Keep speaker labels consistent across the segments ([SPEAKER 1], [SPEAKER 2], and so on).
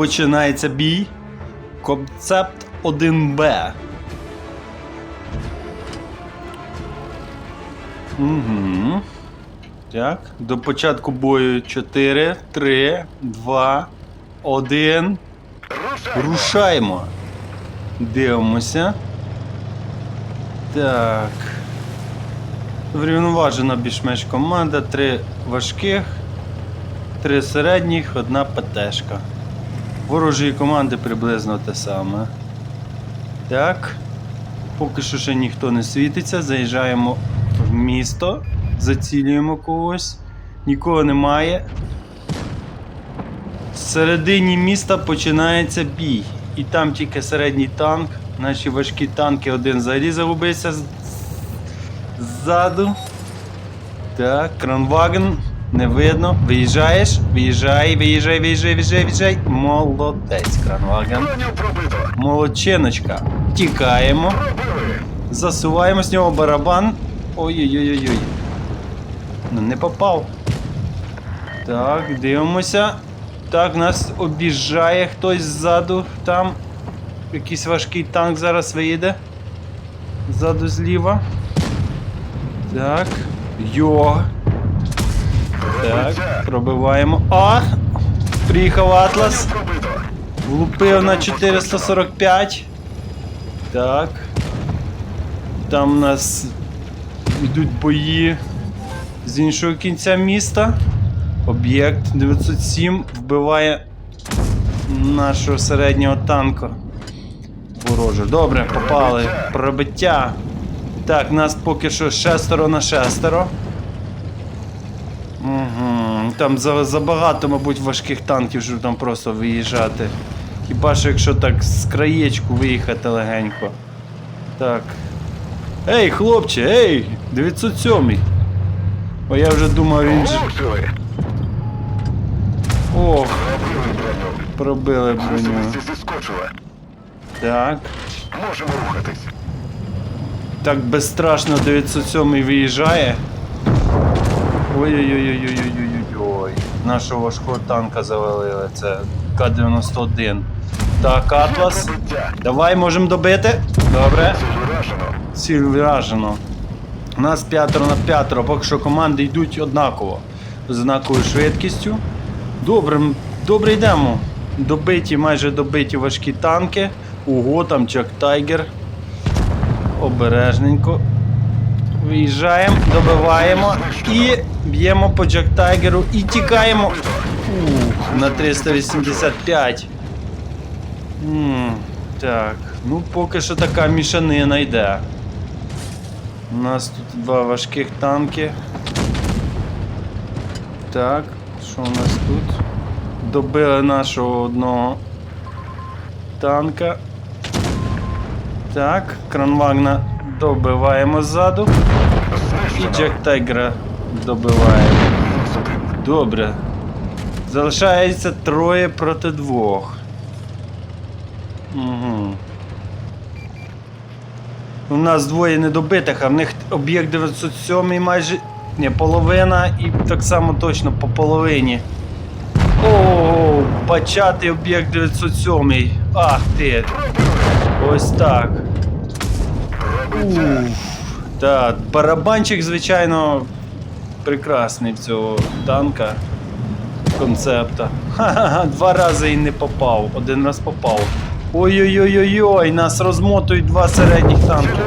[SPEAKER 1] починається бій. Концепт 1Б. Угу. Так, до початку бою 4, 3, 2, 1. Рушаємо. Дивимося. Так. Врівноважена більш-менш команда. Три важких, три середніх, одна ПТшка. Ворожої команди приблизно те саме. Так. Поки що ще ніхто не світиться. Заїжджаємо в місто, зацілюємо когось. Нікого немає. Всередині міста починається бій. І там тільки середній танк. Наші важкі танки один взагалі загубився ззаду. Так, кранваген. Не видно. Виїжджаєш? Виїжджай, виїжджай, виїжджай, виїжджай, виїжджай. Молодець, кранваген. Молодчиночка. Тікаємо. Засуваємо з нього барабан. Ой-ой-ой-ой. Ну не попав. Так, дивимося. Так, нас обіжає хтось ззаду. Там якийсь важкий танк зараз виїде. Ззаду зліва. Так. Йо. Так, пробиваємо. А! Приїхав Атлас. Влупив на 445. Так. Там у нас йдуть бої з іншого кінця міста. Об'єкт 907 вбиває нашого середнього танка. Вороже. Добре, попали. Пробиття. Так, нас поки що шестеро на шестеро. Угу. Там за- забагато, мабуть, важких танків, щоб там просто виїжджати. Хіба що якщо так з краєчку виїхати легенько. Так. Ей, хлопче, ей! 907. О, я вже думав, він же.
[SPEAKER 2] Влучили.
[SPEAKER 1] Ох,
[SPEAKER 2] Пробили броню.
[SPEAKER 1] пробили. Так.
[SPEAKER 2] Можемо рухатись.
[SPEAKER 1] Так безстрашно 907 виїжджає. Ой-ой-ой-ой-ой-ой-ой-ой. Нашого важкого танка завалили. Це К-91. Так, Атлас. Давай можемо добити. Добре.
[SPEAKER 2] Ціль вражено.
[SPEAKER 1] У нас п'ятеро на п'ятеро, поки що команди йдуть однаково. З однаковою швидкістю. Добре, добре йдемо. Добиті, майже добиті важкі танки. Ого, там Джак Тайгер. Обережненько. Виїжджаємо, добиваємо і б'ємо по Джак Тайгеру і тікаємо. Ух, на 385. М, так, ну поки що така мішанина йде. У нас тут два важких танки. Так, що у нас тут? Добили нашого одного танка. Так, кранвагна добиваємо ззаду. І. Джек Тайгера добиваємо. Добре. Залишається троє проти двох. Угу. У нас двоє недобитих, а в них об'єкт 907 майже. Ні, половина і так само точно по половині. О, бачатий об'єкт 907. Ах ти. Ось так. Так, барабанчик, звичайно, прекрасний в цього танка концепта. Ха-ха-ха, два рази і не попав, один раз попав. Ой-ой-ой-ой-ой, нас розмотують два середніх танки.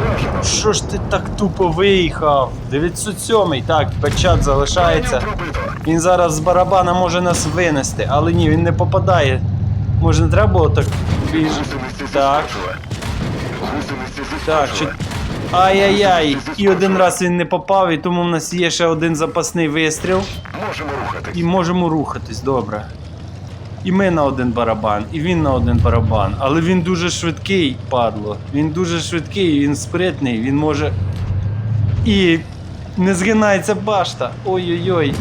[SPEAKER 1] Що ж ти так тупо виїхав? 907-й, так, печат залишається. Він зараз з барабана може нас винести, але ні, він не попадає. Може не треба було так. Так. Так. Ай-яй-яй, і один раз він не попав, і тому в нас є ще один запасний вистріл.
[SPEAKER 2] Можемо рухатись.
[SPEAKER 1] І можемо рухатись, добре. І ми на один барабан, і він на один барабан. Але він дуже швидкий, падло. Він дуже швидкий, він спритний, він може. І не згинається башта. Ой-ой-ой.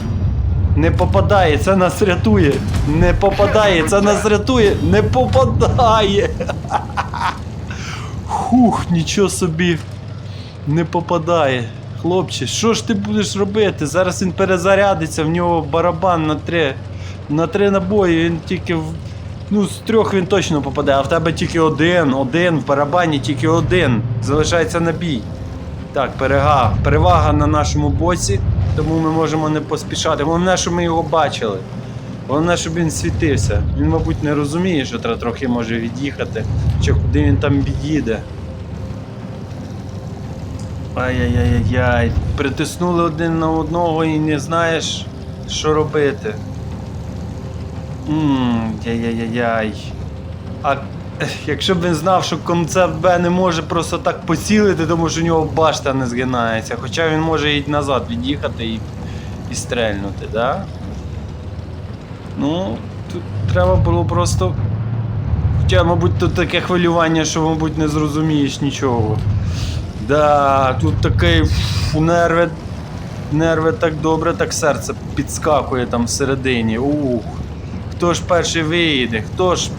[SPEAKER 1] Не попадає, це нас рятує. Не попадає, це нас рятує. Не попадає. Хух, нічого собі. Не попадає. Хлопче, що ж ти будеш робити? Зараз він перезарядиться, в нього барабан на три. На три набої, він тільки в... Ну, з трьох він точно попаде, а в тебе тільки один, один, в барабані тільки один. Залишається на бій. Так, перега, перевага на нашому боці, тому ми можемо не поспішати. Головне, щоб ми його бачили. Головне, щоб він світився. Він, мабуть, не розуміє, що треба трохи може від'їхати, чи куди він там від'їде. Ай-яй-яй-яй. Притиснули один на одного і не знаєш, що робити. Ммм, яй-яй-яй. А якщо б він знав, що концепт Б не може просто так поцілити, тому що у нього башта не згинається. Хоча він може і назад від'їхати і, і стрельнути, да? Ну, тут треба було просто. Хоча, мабуть, тут таке хвилювання, що, мабуть, не зрозумієш нічого. Да, тут такий фу, нерви. Нерви так добре, так серце підскакує там всередині. Ух. Хто ж перший виїде? Хто ж.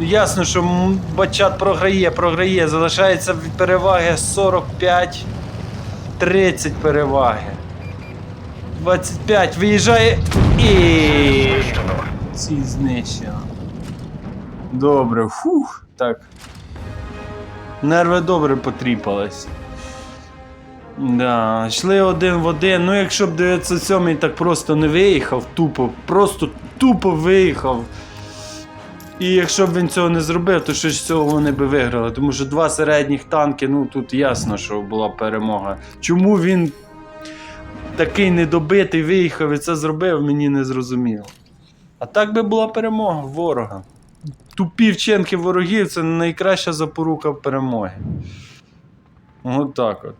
[SPEAKER 1] Ясно, що Бачат програє, програє. Залишається переваги 45. 30 переваги. 25 виїжджає і. Ці знищено. Добре, фух. Так. Нерви добре потріпались. Да, йшли один в один. Ну, якщо б 907 так просто не виїхав, тупо, просто тупо виїхав. І якщо б він цього не зробив, то щось з цього вони би виграли. Тому що два середніх танки, ну тут ясно, що була перемога. Чому він такий недобитий виїхав і це зробив, мені не зрозуміло. А так би була перемога ворога. Тупі вчинки ворогів це найкраща запорука перемоги. От так от.